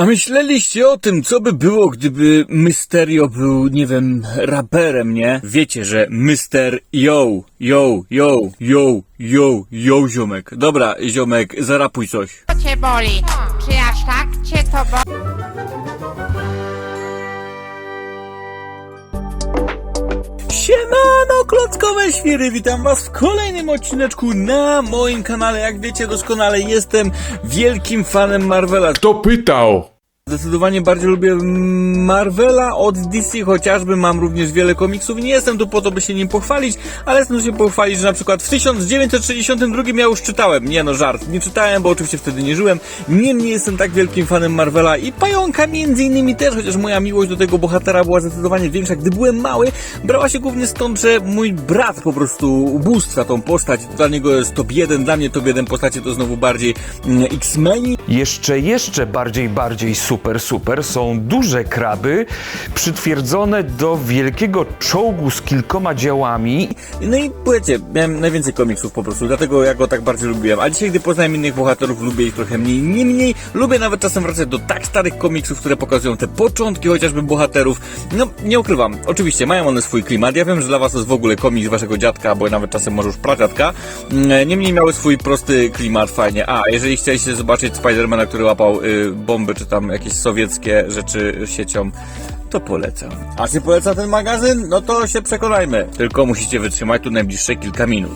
A myśleliście o tym, co by było, gdyby Mysterio był, nie wiem, raperem, nie? Wiecie, że Mister Yo, yo, yo, yo, yo, yo, ziomek. Dobra, ziomek, zarapuj coś. Co cię boli? Czy aż tak cię to boli? Siemano, klockowe świry, witam was w kolejnym odcineczku na moim kanale. Jak wiecie doskonale, jestem wielkim fanem Marvela. Kto pytał? Zdecydowanie bardziej lubię Marvela od DC, chociażby mam również wiele komiksów. Nie jestem tu po to, by się nim pochwalić, ale tu się pochwalić, że na przykład w 1962 ja już czytałem. Nie no, żart. Nie czytałem, bo oczywiście wtedy nie żyłem. Niemniej jestem tak wielkim fanem Marvela i Pająka między innymi też, chociaż moja miłość do tego bohatera była zdecydowanie większa, gdy byłem mały. Brała się głównie stąd, że mój brat po prostu ubóstwia tą postać. Dla niego jest top 1, dla mnie top 1 postacie to znowu bardziej mm, X-Meni. Jeszcze, jeszcze bardziej, bardziej super, super są duże kraby przytwierdzone do wielkiego czołgu z kilkoma działami. No i wiecie, miałem najwięcej komiksów po prostu, dlatego ja go tak bardziej lubiłem. A dzisiaj, gdy poznałem innych bohaterów, lubię ich trochę mniej. Niemniej, lubię nawet czasem wracać do tak starych komiksów, które pokazują te początki chociażby bohaterów. No, nie ukrywam, oczywiście mają one swój klimat. Ja wiem, że dla was to jest w ogóle komiks waszego dziadka, bo nawet czasem może już pradziadka. Mm, Niemniej miały swój prosty klimat, fajnie. A, jeżeli chcieliście zobaczyć Spidermana, który łapał y, bomby, czy tam jakieś sowieckie rzeczy siecią, to polecam. A czy poleca ten magazyn? No to się przekonajmy. Tylko musicie wytrzymać tu najbliższe kilka minut.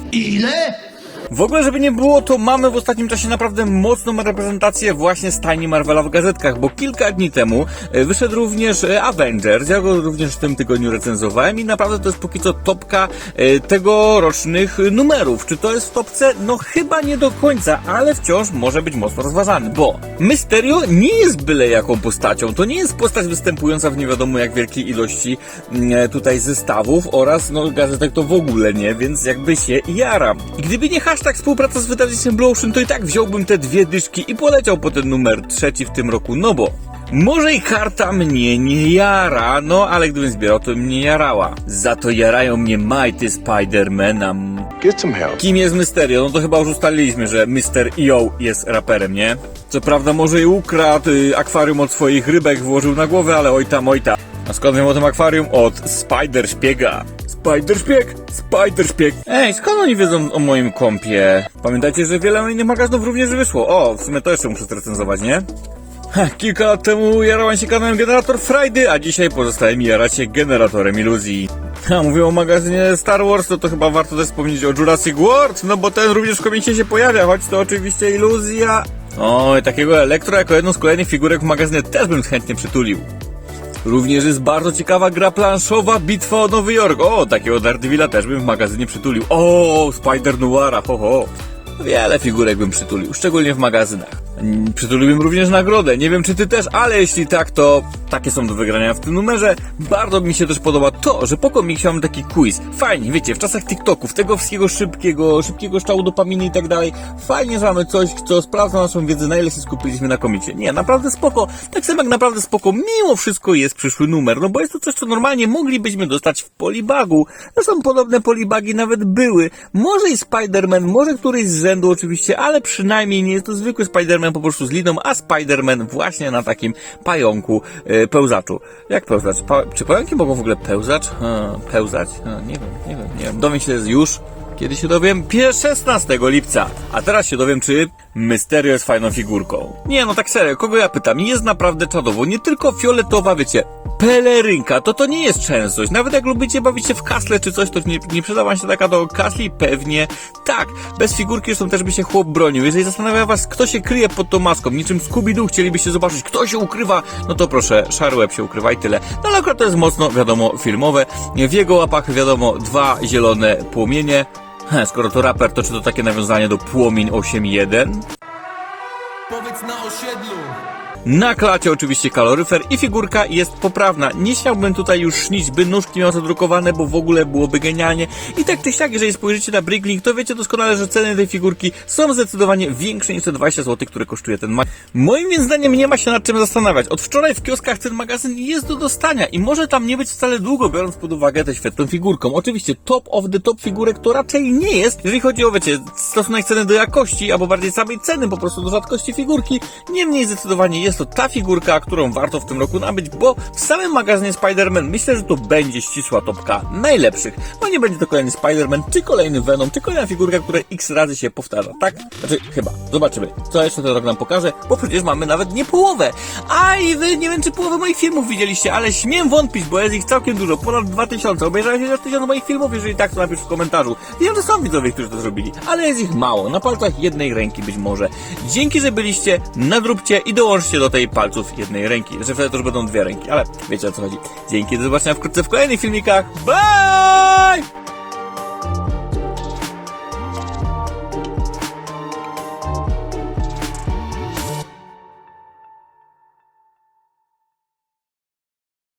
W ogóle, żeby nie było, to mamy w ostatnim czasie naprawdę mocną reprezentację właśnie stajni Marvela w gazetkach, bo kilka dni temu e, wyszedł również e, Avengers, ja go również w tym tygodniu recenzowałem i naprawdę to jest póki co topka e, tegorocznych numerów. Czy to jest w topce? No chyba nie do końca, ale wciąż może być mocno rozważany, bo Mysterio nie jest byle jaką postacią, to nie jest postać występująca w nie wiadomo jak wielkiej ilości mm, tutaj zestawów oraz no gazetek to w ogóle nie, więc jakby się jara. I gdyby nie hashtag współpraca z wydawnictwem Blue Ocean, to i tak wziąłbym te dwie dyszki i poleciał po ten numer trzeci w tym roku, no bo może i karta mnie nie jara, no ale gdybym zbierał, to mnie jarała. Za to jarają mnie Mighty Spider-Mana. Kim jest Mysterio? No to chyba już ustaliliśmy, że Mr. EO jest raperem, nie? Co prawda może i ukradł y, akwarium od swoich rybek, włożył na głowę, ale oj tam, oj tam. A skąd wiem o tym akwarium? Od Spider Szpiega. Spider Szpieg! Spider Szpieg! Ej, skąd oni wiedzą o moim kompie? Pamiętajcie, że wiele innych magazynów również wyszło. O, w sumie to jeszcze muszę zrecenzować, nie? Kilka lat temu jarałem się kanałem Generator Friday, a dzisiaj pozostaje mi jarać się generatorem iluzji. Ha, mówię o magazynie Star Wars, to, to chyba warto też wspomnieć o Jurassic World, no bo ten również w komiksie się pojawia, choć to oczywiście iluzja. Oj, takiego Elektro jako jedną z kolejnych figurek w magazynie też bym chętnie przytulił. Również jest bardzo ciekawa gra planszowa Bitwa o Nowy Jork. O, takiego Daredevila też bym w magazynie przytulił. O, Spider Noira, ho ho. Wiele figurek bym przytulił, szczególnie w magazynach. Mm, Przytuliłbym również nagrodę. Nie wiem, czy ty też, ale jeśli tak, to takie są do wygrania w tym numerze. Bardzo mi się też podoba to, że po komiksie mamy taki quiz. Fajnie, wiecie, w czasach TikToków, tego wszystkiego szybkiego, szybkiego szczału dopaminy i tak dalej. Fajnie, że mamy coś, co sprawdza naszą wiedzę, na ile się skupiliśmy na komiksie. Nie, naprawdę spoko. Tak samo jak naprawdę spoko, mimo wszystko jest przyszły numer, no bo jest to coś, co normalnie moglibyśmy dostać w polibagu. Zresztą podobne polibagi nawet były. Może i Spider-Man, może któryś z rzędu oczywiście, ale przynajmniej nie jest to zwykły Spider-Man po prostu z liną, a Spider-Man właśnie na takim pająku, e, pełzaczu. Jak pełzacz? Pa czy pająki mogą w ogóle? Ha, pełzać? Ha, nie wiem, nie wiem, nie wiem. Dowiem się już. Kiedy się dowiem? Pie- 16 lipca. A teraz się dowiem, czy Mysterio jest fajną figurką. Nie, no tak serio, kogo ja pytam? Jest naprawdę czadowo. Nie tylko fioletowa, wiecie, pelerynka, to to nie jest częstość. Nawet jak lubicie bawić się w kasle czy coś, to nie, nie przyda wam się taka do kasli? Pewnie tak. Bez figurki zresztą też by się chłop bronił. Jeżeli zastanawia was, kto się kryje pod tą maską, niczym Scooby-Doo chcielibyście zobaczyć, kto się ukrywa, no to proszę, szary łeb się ukrywa i tyle. No ale akurat to jest mocno, wiadomo, filmowe. W jego łapach, wiadomo, dwa zielone płomienie. He, skoro to raper, to czy to takie nawiązanie do Płomień 8.1? Powiedz na osiedlu. Na klacie oczywiście kaloryfer i figurka jest poprawna. Nie chciałbym tutaj już sznić, by nóżki miał zadrukowane, bo w ogóle byłoby genialnie. I tak czy siak, jeżeli spojrzycie na Bricklink, to wiecie doskonale, że ceny tej figurki są zdecydowanie większe niż te 20 zł, które kosztuje ten magazyn. Moim więc zdaniem nie ma się nad czym zastanawiać. Od wczoraj w kioskach ten magazyn jest do dostania i może tam nie być wcale długo, biorąc pod uwagę tę świetną figurką. Oczywiście top of the top figurek to raczej nie jest, jeżeli chodzi o, wiecie, stosunek ceny do jakości, albo bardziej samej ceny po prostu do rzadkości figurki. Niemniej zdecydowanie jest jest to ta figurka, którą warto w tym roku nabyć, bo w samym magazynie Spider-Man myślę, że to będzie ścisła topka najlepszych. No nie będzie to kolejny Spider-Man, czy kolejny Venom, czy kolejna figurka, która x razy się powtarza, tak? Znaczy, chyba. Zobaczymy, co jeszcze ten rok nam pokaże, bo przecież mamy nawet nie połowę. A i wy nie wiem, czy połowę moich filmów widzieliście, ale śmiem wątpić, bo jest ich całkiem dużo, ponad 2000. Obejrzałem się 1000 moich filmów, jeżeli tak, to napisz w komentarzu. Wiem, że są widzowie, którzy to zrobili, ale jest ich mało, na palcach jednej ręki być może. Dzięki, że byliście, nadróbcie i dołączcie do tej palców jednej ręki. Że wtedy to już będą dwie ręki, ale wiecie o co chodzi. Dzięki, do zobaczenia wkrótce w kolejnych filmikach. Bye!